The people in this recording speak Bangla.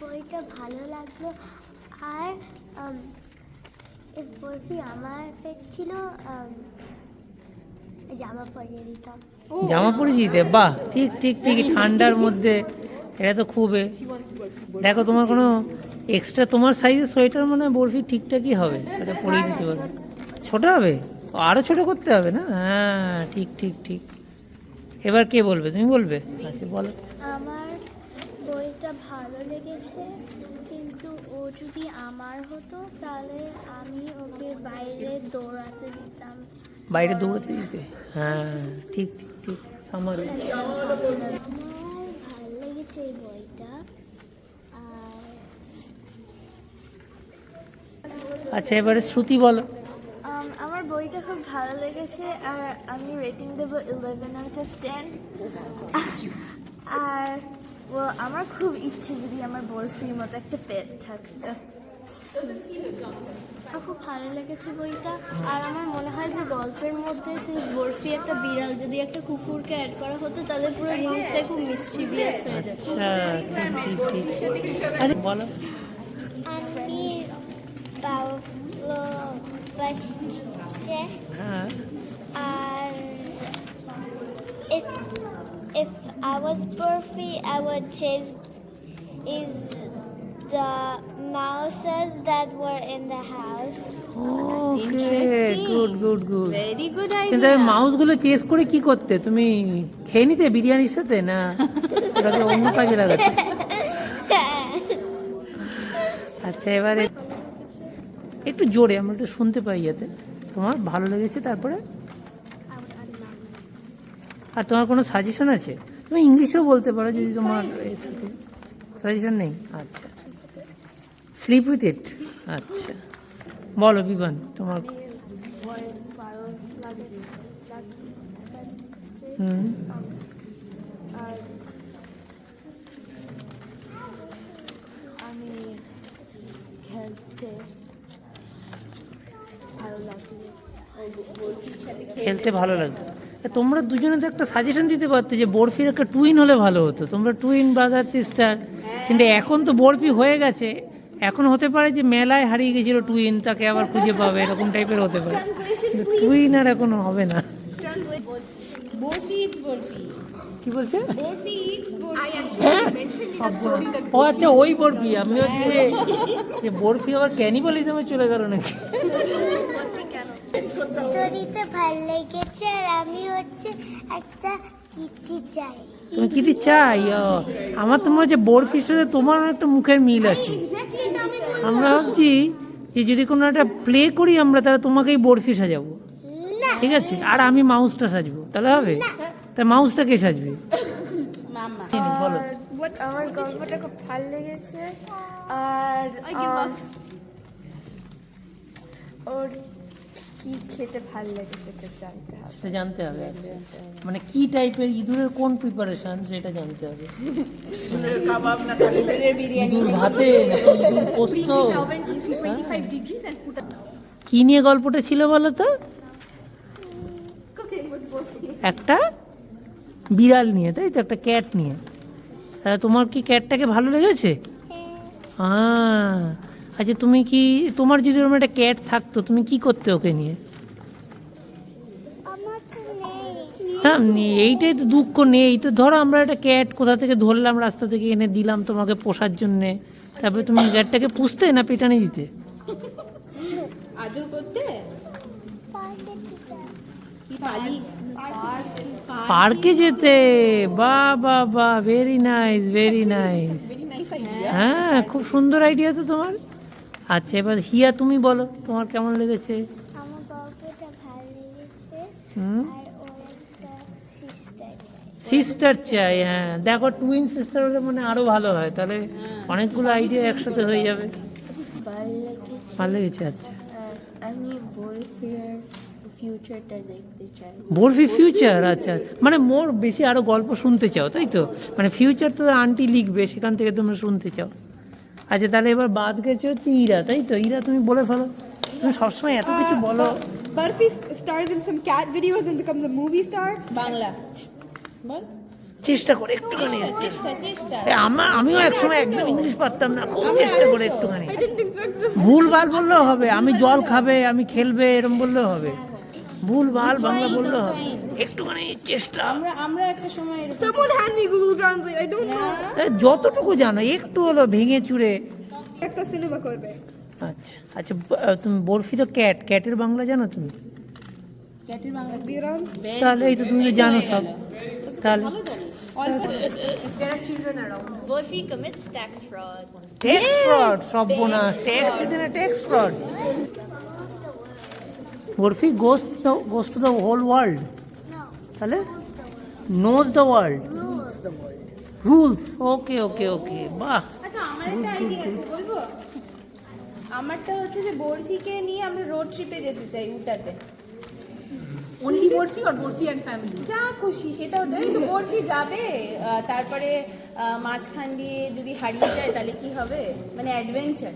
বইটা ভালো লাগল। আর এই বইটি আমার ফেক ছিল জামা পরিয়ে দিতাম। জামা পরে দিতে? বাহ ঠিক ঠিক ঠিক ঠান্ডার মধ্যে। এটা তো খুবই দেখো তোমার কোনো এক্সট্রা তোমার সাইজের সোয়েটার মানে বরফি ঠিকঠাকই হবে। এটা পরিয়ে দিতে পারবে। ছোট। হবে? আরও ছোট করতে হবে না? হ্যাঁ ঠিক ঠিক ঠিক। এবার কে বলবে? তুমি বলবে? আচ্ছা বলো। আমার বইটা ভালো লেগেছে কিন্তু ও যদি আমার হতো তাহলে আমি ওকে বাইরে দৌড়াতে দিতাম। বাইরে দৌড়াতে দিতে? হ্যাঁ ঠিক ঠিক ঠিক। আমার ভালো লেগেছে এই বইটা। আচ্ছা এবারে শ্রুতি বলো। আমার বইটা খুব ভালো লেগেছে আর আমি রেটিং দেবো ইলেভেন আউট অফ টেন আর ও আমার খুব ইচ্ছে যদি আমার বরফির মতো একটা পেট থাকতো। আমার খুব ভালো লেগেছে বইটা। আর আমার মনে হয় যে গল্পের মধ্যে সিন্স বরফি একটা বিড়াল যদি একটা কুকুরকে অ্যাড করা হতো তাহলে পুরো জিনিসটাই খুব মিস্টিভিয়াস হয়ে যেত। হ্যাঁ ঠিক আরে বলো। আমি পাওলো হ্যাঁ। And if I was Burfi, I would chase is the mouses that were in the house. কিন্তু আমি মাউসগুলো চেস করে কি করতে? তুমি খেয়ে নিতে বিরিয়ানির সাথে না? ওটাকে অন্য কাজে লাগাতে আচ্ছা এবারে একটু জোরে আমরা একটু শুনতে পাই যাতে। তোমার ভালো লেগেছে তারপরে? আর তোমার কোনো সাজেশন আছে? তুমি ইংলিশেও বলতে পারো যদি তোমার সাজেশন নেই? আচ্ছা। স্লিপ উইথ ইট আচ্ছা। বলো বিমান তোমার। আমি খেলতে ভালো লাগল খেলতে ভালো লাগতো। তোমরা দুজনে তো একটা সাজেশন দিতে পারতে যে বরফির একটা টুইন হলে ভালো হতো। তোমরা টুইন ব্রাদার সিস্টার কিন্তু এখন তো বরফি হয়ে গেছে। এখন হতে পারে যে মেলায় হারিয়ে গেছিল টুইন তাকে আবার খুঁজে পাবে এরকম টাইপের হতে পারে। কিন্তু টুইন আর এখন হবে না। কি বলছে? হ্যাঁ? ও আচ্ছা ওই বরফি। আমি হচ্ছে যে- যে বরফি আবার ক্যানিবালিজমে চলে গেল নাকি? স্টোরিতে ভালো লেগেছে আর আমি হচ্ছে একটা কিটি চাই। তুমি কি চাই? ও, আমার তো মনে হচ্ছে বরফির সাথে তোমার একটা মুখের মিল আছে। এক্স্যাক্টলি এটা আমি আমরা ভাবছি যে যদি কোনো একটা প্লে করি আমরা তাহলে তোমাকেই বরফি সাজাবো। ঠিক আছে? আর আমি মাউসটা সাজবো তাহলে হবে? তা মাউসটা কে সাজবে? বলো। আমার গল্পটা খুব ভালো লেগেছে। আর ওর কি খেতে ভালো লাগে সেটা জানতে হবে। সেটা জানতে হবে আচ্ছা আচ্ছা। মানে কি টাইপের ইঁদুরের কোন প্রিপারেশন সেটা জানতে হবে। ইঁদুর ভাতে নাকি ইঁদুর পোস্ত? কি নিয়ে গল্পটা ছিল বলো তো? একটা বিড়াল নিয়ে তাই তো? একটা ক্যাট নিয়ে। তাহলে তোমার কি ক্যাটটাকে ভালো লেগেছে? হ্যাঁ। আচ্ছা তুমি কি তোমার যদি ওরকম একটা ক্যাট থাকতো তুমি কি করতে ওকে নিয়ে? আমার তো নেই। হ্যাঁ এইটাই তো দুঃখ নেই। তো ধরো আমরা একটা ক্যাট কোথা থেকে ধরলাম রাস্তা থেকে এনে দিলাম তোমাকে পোষার জন্যে। তারপরে তুমি ক্যাটটাকে পুষতে না পেটানি দিতে? আদর করতে? পার্কে যেতে। বা বা বা ভেরি নাইস ভেরি নাইস হ্যাঁ খুব সুন্দর আইডিয়া তো তোমার। আচ্ছা এবার হিয়া তুমি বলো তোমার কেমন লেগেছে? আমার গল্পটা ভালো লেগেছে হুম? আর ওর একটা সিস্টার চাই সিস্টার চাই হ্যাঁ। দেখো টুইন সিস্টার হলে মানে আরও ভালো হয় তাহলে অনেকগুলো আইডিয়া একসাথে হয়ে যাবে। ভালো লেগেছে। আচ্ছা। আমি বরফির ফিউচারটা দেখতে চাই। বরফি ফিউচার আচ্ছা। মানে মোর বেশি আরও গল্প শুনতে চাও তাই তো? মানে ফিউচার তো আন্টি লিখবে সেখান থেকে তোমরা শুনতে চাও। আচ্ছা তাহলে এবার বাদ গেছে হচ্ছে ইরা তাই তো? ইরা তুমি বলে ফেলো। তুমি সবসময় এত কিছু বলো। Burfi stars in some cat videos and becomes a movie star. Bangla. বল। চেষ্টা করে একটুখানি চেষ্টা চেষ্টা আমার আমিও একসময় একদম ইংলিশ পারতাম না খুব চেষ্টা করে একটুখানি। ভুল ভালো বললেও হবে আমি জল খাবে আমি খেলবে এরম বললেও হবে। ভুল ভালো বাংলা বললেও হবে। একটুখানি চেষ্টা। আমরা আমরা একটা সময় এরকম Someone hand me Google Translate. I don't know. এ, যতটুকু জানো একটু হলো ভেঙে চুরে। একটা সিনেমা করবে। আচ্ছা আচ্ছা তুমি বরফি তো ক্যাট ক্যাটের বাংলা জানো তুমি? ক্যাটের বাংলা বিরাম তাহলে এই তো তুমি তো জানো সব। তাহলে. ট্যাক্স ফ্রড সব বোনা tax tax fraud barfi goes goes to the whole world No, তাহলে knows the world rules okay okay okay বাহ আচ্ছা আমার একটা আইডিয়া আছে বলব আমারটা হচ্ছে যে বরফিকে নিয়ে আমরা রোড ট্রিপে যেতে চাই উটাতে Only Morphe or Morphe and family? যা খুশি সেটাও তো এই তো বরফি যাবে আহ, তারপরে আহ, মাঝখান দিয়ে যদি হারিয়ে যায় তাহলে কি হবে মানে অ্যাডভেঞ্চার